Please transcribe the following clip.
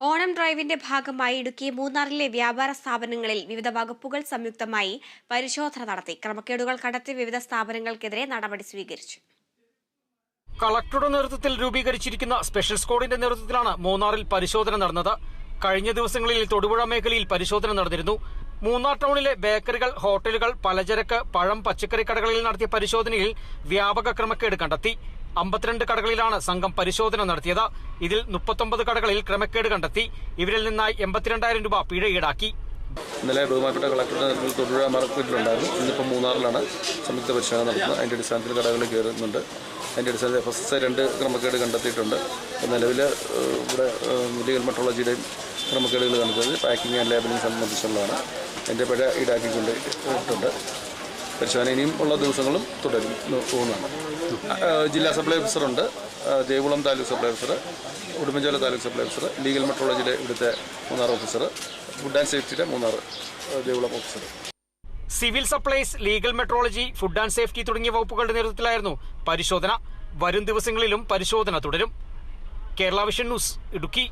ഓണം ഡ്രൈവിന്റെ ഭാഗമായി ഇടുക്കി മൂന്നാറിലെ വ്യാപാര സ്ഥാപനങ്ങളിൽ വിവിധ വകുപ്പുകൾ സംയുക്തമായി പരിശോധന നടത്തി. ക്രമക്കേടുകൾ കണ്ടെത്തി വിവിധ സ്ഥാപനങ്ങൾക്കെതിരെ നടപടി സ്വീകരിച്ചു. കളക്ടറുടെ നേതൃത്വത്തിൽ രൂപീകരിച്ചിരിക്കുന്ന സ്പെഷ്യൽ സ്ക്വാഡിന്റെ നേതൃത്വത്തിലാണ് മൂന്നാറിൽ പരിശോധന നടന്നത്. കഴിഞ്ഞ ദിവസങ്ങളിൽ തൊടുപുഴ മേഖലയിൽ പരിശോധന നടന്നിരുന്നു. മൂന്നാർ ടൗണിലെ ബേക്കറികൾ ഹോട്ടലുകൾ പലചരക്ക് പഴം പച്ചക്കറി കടകളിൽ നടത്തിയ പരിശോധനയിൽ വ്യാപക ക്രമക്കേട് കണ്ടെത്തി. അമ്പത്തിരണ്ട് കടകളിലാണ് സംഘം പരിശോധന നടത്തിയത്. ഇതിൽ മുപ്പത്തൊമ്പത് കടകളിൽ ക്രമക്കേട് കണ്ടെത്തി. ഇവരിൽ നിന്നായി എൺപത്തിരണ്ടായിരം രൂപ പിഴ ഈടാക്കി. ഇന്നലെ ബഹുമാനപ്പെട്ട കളക്ടറുടെ നേതൃത്വത്തിൽ തൊഴിലുഴ മാർക്കറ്റിലുണ്ടായിരുന്നു ഇന്നിപ്പോൾ മൂന്നാറിലാണ് സംയുക്ത പരിശോധന നടത്തുന്നത്. അതിന്റെ അടിസ്ഥാനത്തിൽ കടകളിൽ കയറുന്നുണ്ട്. അതിന്റെ അടിസ്ഥാനത്തിൽ എഫ് എസ് ഐ രണ്ട് ക്രമക്കേട് കണ്ടെത്തിയിട്ടുണ്ട്. നിലവിൽ ഇവിടെ ലീഗൽ മെട്രോളജിയുടെയും ക്രമക്കേടുകൾ കണ്ടെത്തിയത് പാക്കിംഗ് ആൻഡ് ലേബലിംഗ് സംബന്ധിച്ചുള്ളതാണ്. അതിന്റെ പിഴ ഈടാക്കിക്കൊണ്ട് പരിശോധന ഇനിയും ഉള്ള ദിവസങ്ങളും തുടരും പോകുന്നതാണ്. ജില്ലാ supply ഓഫീസറുണ്ട് Devikulam taluk supply officer Udumbanchola taluk supply officer legal മെട്രോളജിയിലെ ഇവിടുത്തെ Munnar officer food and സേഫ്റ്റിയുടെ Munnar Devikulam officer. Civil supplies legal metrology food and safety തുടങ്ങിയ വകുപ്പുകളുടെ നേതൃത്വത്തിലായിരുന്നു പരിശോധന. വരും ദിവസങ്ങളിലും പരിശോധന തുടരും. Kerala vision news Idukki.